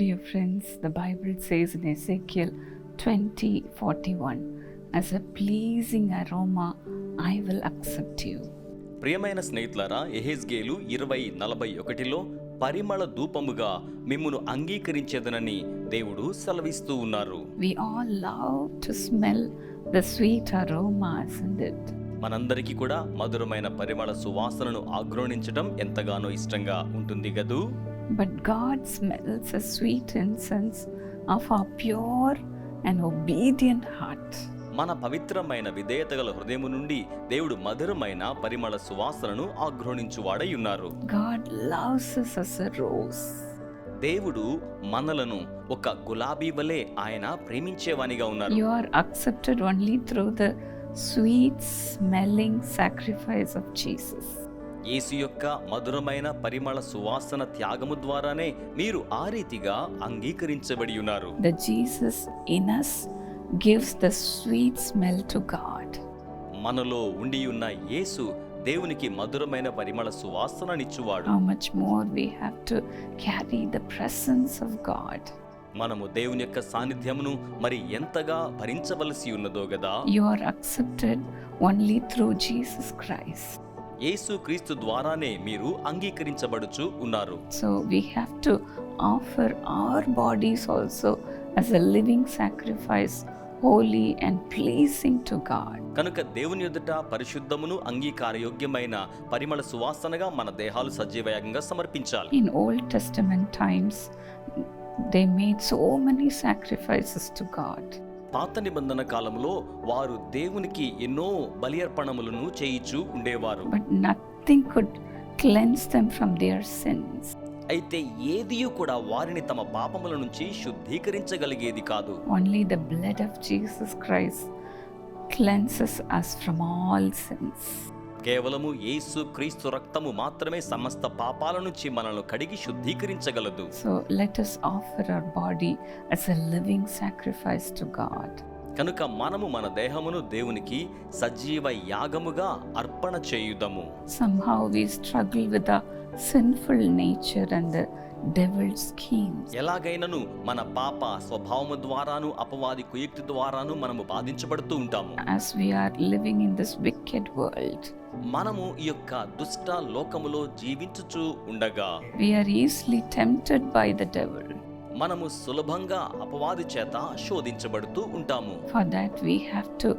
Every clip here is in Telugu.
Dear friends, the Bible says in Ezekiel 20 41, as a pleasing aroma, I will accept you. ప్రియమైన స్నేహితులారా ఎహెజ్గేలు ఇరవై నలభై ఒకటిలో పరిమళ ధూపముగా మిమ్మును అంగీకరించేదనని దేవుడు సెలవిస్తూ ఉన్నారు We all love to smell the sweet aroma, isn't it? మనందరికీ కూడా మధురమైన పరిమళ సువాసనను ఆగ్రోణించడం ఎంతగానో ఇష్టంగా ఉంటుంది గదూ but God smells a sweet incense of a pure and obedient heart మన పవిత్రమైన విధేయత గల హృదయము నుండి దేవుడు మధురమైన పరిమళ సువాసనను ఆగ్రహించువాడై ఉన్నారు గాడ్ లవ్స్ రోజ్ దేవుడు మనలను ఒక గులాబీ వలె ఆయన ప్రేమించేవానిగా ఉన్నారు. You accepted only through the sweet smelling sacrifice of Jesus యేసు యొక్క మధురమైన పరిమళ సువాసన త్యాగము ద్వారానే మీరు ఆ రీతిగా అంగీకరించబడి ఉన్నారు. The Jesus in us gives the sweet smell to మనలో ఉండి ఉన్న యేసు దేవునికి మధురమైన పరిమళ సువాసననిచ్చువాడు. How much more we have to carry the presence of god. మనము దేవుని యొక్క సాన్నిధ్యమును మరి ఎంతగా భరించవలసి ఉన్నదో కదా you are accepted only through Jesus Christ యేసు క్రీస్తు ద్వారానే మీరు అంగీకరించబడుచు ఉన్నారు. So we have to offer our bodies also as a living sacrifice holy and pleasing to God కనుక దేవుని ఎదుట పరిశుద్ధమును అంగీకారయోగ్యమైన పరిమళ సువాసనగా మన దేహాలు సజీవయాగంగా సమర్పించాలి. In Old Testament times they made so many sacrifices to God పాత నిబంధన కాలంలో వారు దేవునికి ఎన్నో బలియర్పణములను చేయిచు ఉండేవారు. అయితే ఏది కూడా వారిని తమ పాపముల నుంచి శుద్ధీకరించగలిగేది కాదు. Only the blood of Jesus Christ cleanses us from all sins కేవలము యేసు క్రీస్తు రక్తము మాత్రమే సమస్త పాపాల నుంచి మనల్ని కడిగి శుద్ధీకరించగలదు. So let us offer our body as a living sacrifice to God కనుక మనము మన దేహమును దేవునికి సజీవ యాగముగా అర్పణ చేయుదము. Somehow we struggle with the sinful nature and devil's schemes. ఎలాగైనను మన పాప స్వభావము ద్వారాను అపవాది కుయుక్తి ద్వారాను మనము బాధించబడుతూ ఉంటాము As we are living in this wicked world, మనము ఈ యొక్క దుష్ట లోకములో జీవించుచు ఉండగా we are easily tempted by the devil. మనము సులభంగా అపవాది చేత శోధించబడుతూ ఉంటాము For that, we have to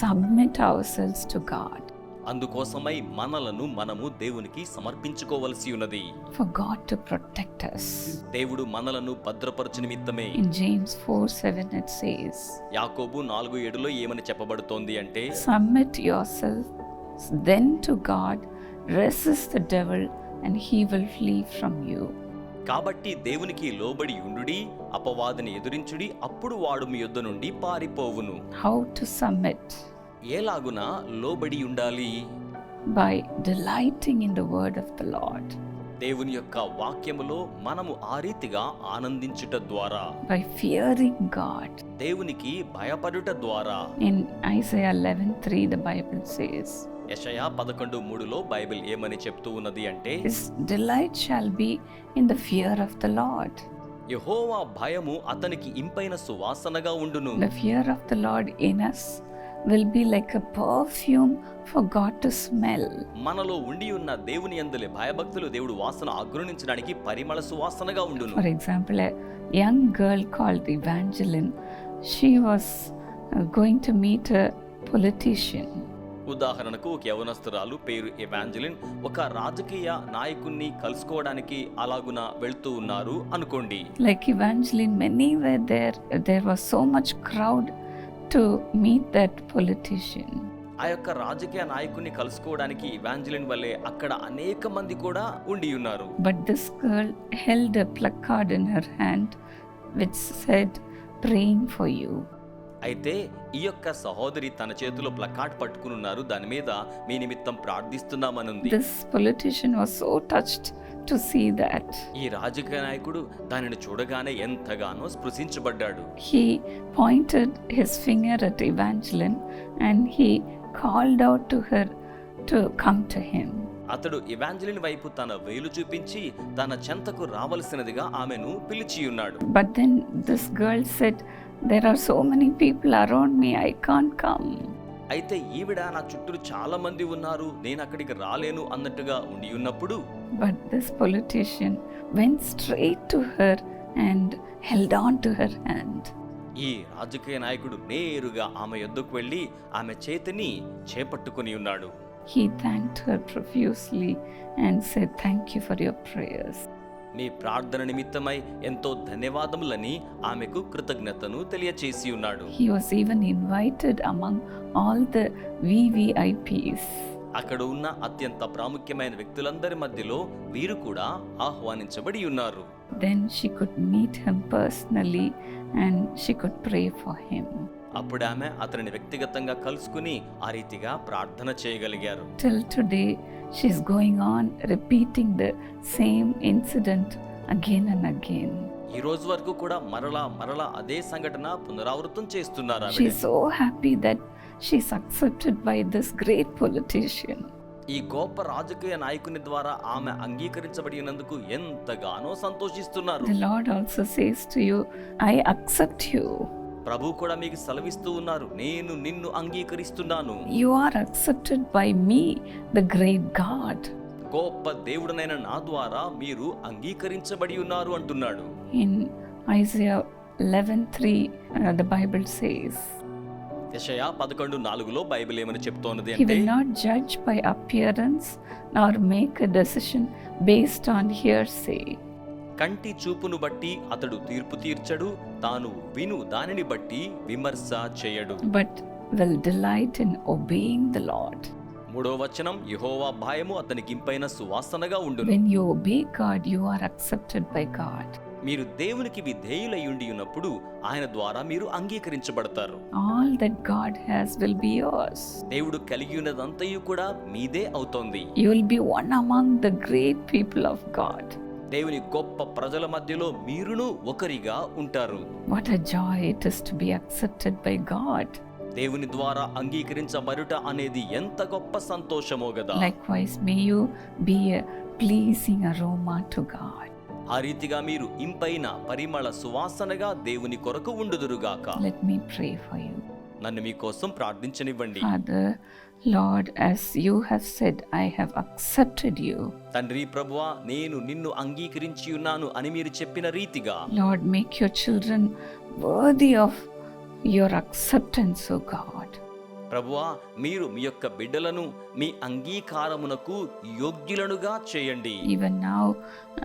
submit ourselves to God. అందుకోసమై మనలను మనము దేవునికి సమర్పించుకోవలసి ఉన్నది for God to protect us. దేవుడు మనలను భద్రపరచు నిమిత్తమే In James 4 7, it says, యాకోబు నాలుగు ఏడులో ఏమని చెప్పబడుతోంది అంటే Submit yourself then to God, resist the devil, and he will flee from you. కాబట్టి దేవునికి లోబడి ఉండుడి అపవాదిని ఎదురించుడి అప్పుడు వాడు మీ యొద్ద నుండి పారిపోవును How to submit? ఏలాగున లోబడి ఉండాలి? By delighting in the word of the Lord దేవుని యొక్క వాక్యములో మనము ఆ రీతిగా ఆనందించుట ద్వారా. బై ఫియరింగ్ గాడ్ దేవునికి భయపడుట ద్వారా. In Isaiah 11:3 the Bible says యెషయా 11:3 లో బైబిల్ ఏమని చెప్తూ ఉన్నది అంటే his delight shall be in the fear of the Lord యెహోవా భయము అతనికి ఇంపైన సువాసనగా ఉండును. The fear of the Lord in us will be like perfume for God to smell మనలో ఉండి ఉన్న దేవుని అందులి భయభక్తులు దేవుడు వాసన ఆగ్రహించడానికి పరిమళ సువాసనగా ఉండు for example young girl call the Evangeline she was going to meet politician ఉదాహరణకు ఒక యవనస్తురాలు పేరు ఎవాంజలిన్ ఒక రాజకీయ నాయకుణ్ణి కలుసుకోవడానికి అలాగున వెళ్తూ ఉన్నారు అనుకోండి. Like Evangeline many were there there was so much crowd to meet that politician ఆ యొక్క రాజకీయ నాయకుని కలుసుకోవడానికి ఇవాంజలిన్ వల్లే అక్కడ అనేక మంది కూడా ఉండి ఉన్నారు. But this girl held a placard in her hand which said praying for you అయితే ఈ యొక్క సహోదరి తన చేతిలో ప్లకార్డ్ పట్టుకుని ఉన్నారు. దాని మీద మీ నిమిత్తం ప్రార్థిస్తున్నామని ఉంది. This politician was so touched to see that ఈ రాజకీయ నాయకుడు దానిని చూడగానే ఎంతగానో స్పృశించబడ్డాడు. He pointed his finger at Evangeline and he called out to her to come to him అతడు ఇవాంజలిన్ వైపు తన వేలు చూపించి తన చెంతకు రావాల్సినదిగా ఆమెను పిలిచి ఉన్నాడు but then this girl said there are so many people around me I can come అయితే ఈవిడ నా చుట్టూ చాలా మంది ఉన్నారు నేను అక్కడికి రాలేను అన్నట్టుగా ఉండి ఉన్నప్పుడు? But this politician went straight to and held on to ఈ రాజకీయ నాయకుడు నేరుగా ఆమె ఎద్దుకు వెళ్ళి ఆమె చేతిని చేపట్టుకుని ఉన్నాడు. He thank her profusely and said thank you for your prayers మీ ప్రార్థన నిమిత్తమై ఎంతో ధన్యవాదములని ఆమెకు కృతజ్ఞతను తెలియచేసి ఉన్నాడు He was even invited among all the VVIPs. అక్కడ ఉన్న అత్యంత ప్రాముఖ్యమైన వ్యక్తులందరి మధ్యలో వీరు కూడా ఆహ్వానించబడి ఉన్నారు Then she could meet him personally and she could pray for him. అప్పుడు ఆమె అతనిని వ్యక్తిగతంగా కలుసుకుని ఆ రీతిగా ప్రార్థన చేయగలిగారు Till today, she's going on repeating the same incident again and again ఈ రోజు వరకు కూడా మరల మరల అదే సంఘటన పునరావృతం చేస్తున్నారు ఆమె she so happy that she accepted by this great politician ఈ గోప రాజకీయ నాయకుని ద్వారా ఆమె అంగీకరించబడినందుకు ఎంతగానో సంతోషిస్తున్నారు. The Lord also says to you I accept you ప్రభు కూడా మీకు సెలవిస్తూ ఉన్నారు. నేను నిన్ను అంగీకరిస్తున్నాను. You are accepted by me the great God గొప్ప దేవుడనైన నా ద్వారా మీరు అంగీకరించబడి ఉన్నారు అంటున్నాడు. In Isaiah 11:3 the Bible says యెషయా 11 4 లో బైబిల్ ఏమని చెప్తోంది అంటే he will not judge by appearance nor make a decision based on hearsay కంటి చూపును బట్టి అతడు తీర్పు తీర్చడు తాను విను దానిని బట్టి విమర్శ చేయడు. But will delight in obeying the Lord మూడో వచనం యెహోవా భయము అతనికి ఇంపైన సువాసనగా ఉండును. When you obey God are accepted by God మీరు దేవునికి విధేయులై ఉన్నప్పుడు ఆయన ద్వారా మీరు అంగీకరించబడతారు. All that God has will be yours. దేవుడు కలిగి ఉన్నదంతయు కూడా మీదే అవుతుంది. You will be one among the great people of God దేవుని గొప్ప ప్రజల మధ్యలో మీరును ఒకరిగా ఉంటారు What a joy it is to be accepted by God. దేవుని ద్వారా అంగీకరించబడుట అనేది ఎంత గొప్ప సంతోషమో గదా Likewise, may you be a pleasing aroma to God. ఆ రీతిగా మీరు ఇంపైన పరిమళ సువాసనగా దేవుని కొరకు ఉండుదురుగాక Let me pray for you. నన్ను మీకోసం ప్రార్థించనివ్వండి Father, Lord, as you have said, I have accepted you. తండ్రి ప్రభువా నేను నిన్ను అంగీకరించి ఉన్నాను అని మీరు చెప్పిన రీతిగా Lord, make your children worthy of your acceptance, O God. ప్రభువా మీరు మీ యొక్క బిడ్డలను మీ అంగీకారమునకు యోగ్యులనుగా చేయండి Even now,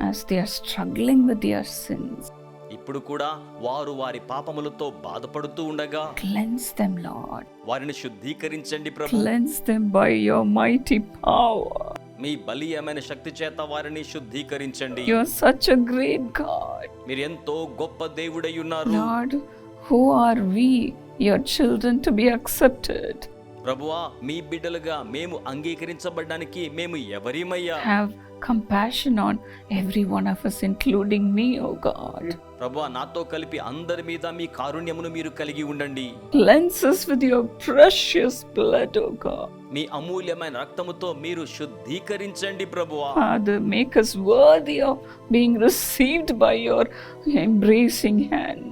as they are struggling with their sins, ఇప్పుడు కూడా వారు వారి పాపములతో బాధపడుతూ ఉండగా క్లెన్స్ దెమ్ లార్డ్ వారిని శుద్ధీకరించండి ప్రభు. Cleanse them by your mighty power మీ బలియమైన శక్తి చేత వారిని శుద్ధీకరించండి. You are such a great God మీరు ఎంతో గొప్ప దేవుడై ఉన్నారు. Lord who are we your children to be accepted ప్రభువా మీ బిడ్డలుగా మేము అంగీకరించబడడానికి మేము ఎవరిమయ్యా? Have compassion on every one of us, including me, O God. ప్రభువా నాతో కలిపి అందరి మీద మీ కారుణ్యమును మీరు కలిగి ఉండండి Cleanse us with your precious blood, O God. మీ అమూల్యమైన రక్తముతో మీరు శుద్ధీకరించండి ప్రభువా Father, make us worthy of being received by your embracing hand.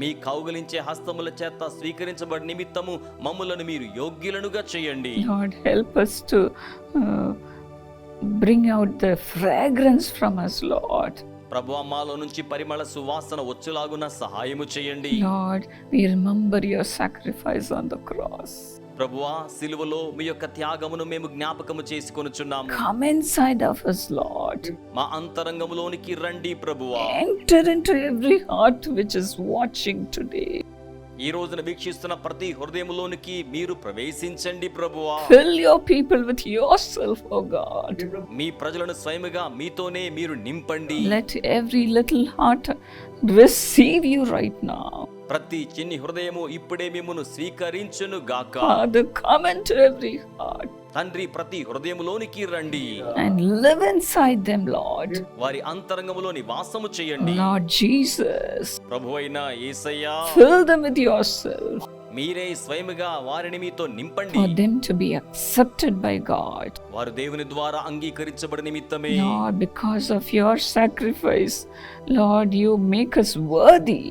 మీ కౌగలించే హస్తముల చేత స్వీకరించబడి నిమిత్తము మమ్ములను మీరు యోగ్యులనుగా చేయండి Lord, help us to uh, bring out the fragrance from us Lord ప్రభు అమ్మాలో నుంచి పరిమళ సువాసన వచ్చేలాగున సహాయము చేయండి. Lord we remember your sacrifice on the cross ప్రభువా సిలువలో మీ యొక్క త్యాగమును మేము జ్ఞాపకము చేసుకొనుచున్నాము. Come inside of his Lord మా అంతరంగములోనికి రండి ప్రభువా enter into every heart which is watching today ఈ రోజున వీక్షిస్తున్న ప్రతి హృదయములోనికి మీరు ప్రవేశించండి ప్రభువా. Fill your people with yourself O God మీ ప్రజలను స్వయముగా మీతోనే మీరు నింపండి. Let every little heart receive you right now ప్రతి చిన్ని హృదయము ఇప్పుడే మిమ్మును స్వీకరించును గాక Father come into every heart తండ్రి ప్రతి హృదయములోనికి రండి. And live inside them Lord వారి అంతరంగములోని వాసము చేయండి. లార్డ్ జీసస్ ప్రభువైన యేసయ్యా fill them with yourself మీరే స్వయముగా వారిని మీతో నింపండి. For them to be accepted by God వారు దేవుని ద్వారా అంగీకరించబడిన నిమిత్తమే. Lord because of your sacrifice Lord you make us worthy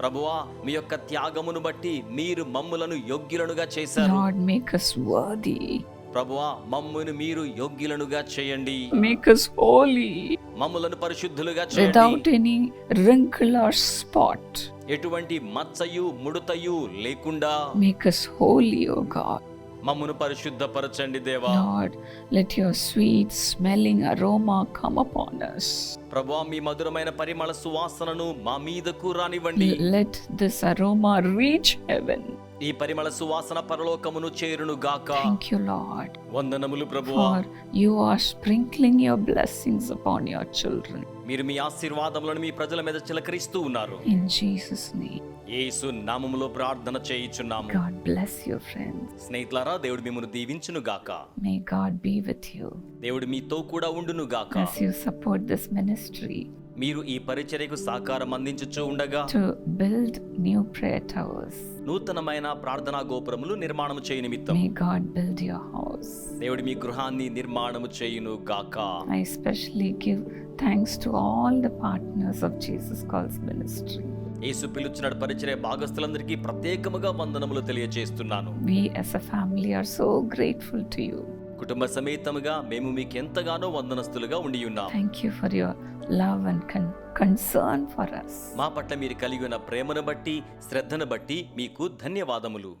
ప్రభువా మీ యొక్క త్యాగమును బట్టి మీరు మమ్ములను యోగ్యులనుగా చేశారు. లార్డ్ మేక్ us వర్ది ప్రభువా మమ్మల్ని మీరు యోగ్యులనుగా చేయండి. Make us holy. మమ్మలను పరిశుద్ధులుగా స్పాట్ ఎటువంటి మచ్చయు ముడతయు లేకుండా మేక్ us holy పరిశుద్ధపరచండి దేవా. Let your sweet smelling aroma come upon us. ప్రభువా మీ మధురమైన పరిమళ సువాసనను మా మీదకు రానివ్వండి. Let this aroma reach heaven ఈ పరిమళ సువాసన పరలోకమును చేరును గాక. థాంక్ యు లార్డ్ వందనములు ప్రభువా. You are sprinkling your blessings upon your children మీరు మీ ఆశీర్వాదములను మీ ప్రజల మీద చిలకరిస్తూ ఉన్నారు. ఇన్ జీసస్ నేమ్ యేసు నామములో ప్రార్థన చేయుచున్నాము. గాడ్ బ్లెస్ యువర్ ఫ్రెండ్స్ స్నేహితులారా దేవుడు మిమ్మును దీవించును గాక. May God be with you దేవుడు మీతో కూడా ఉండును గాక. యు సపోర్ట్ దిస్ మినిస్ట్రీ మీరు ఈ పరిచర్యకు సహకారం అందించుచు ఉండగా టు బిల్డ్ నూతనమైన ప్రార్థనా గోపురములు నిర్మాణము చేయ నిమిత్తం. మే గాడ్ బిల్డ్ హౌస్ దేవుడు మీ గృహాన్ని నిర్మాణము చేయును గాక. I specially give thanks to all the partners of Jesus Calls Ministry యేసు పిలుచున్నాడు పరిచరే భాగస్థులందరికీ ప్రత్యేకముగా వందనములు తెలియజేస్తున్నాను we as a family are so grateful to you కుటుంబ సమేతముగా మేము మీకు ఎంతగానో వందనస్తులుగా ఉండి ఉన్నాం you for your love and con- concern for us. మా పట్ల మీరు కలిగి ఉన్న ప్రేమను బట్టి శ్రద్ధను బట్టి మీకు ధన్యవాదములు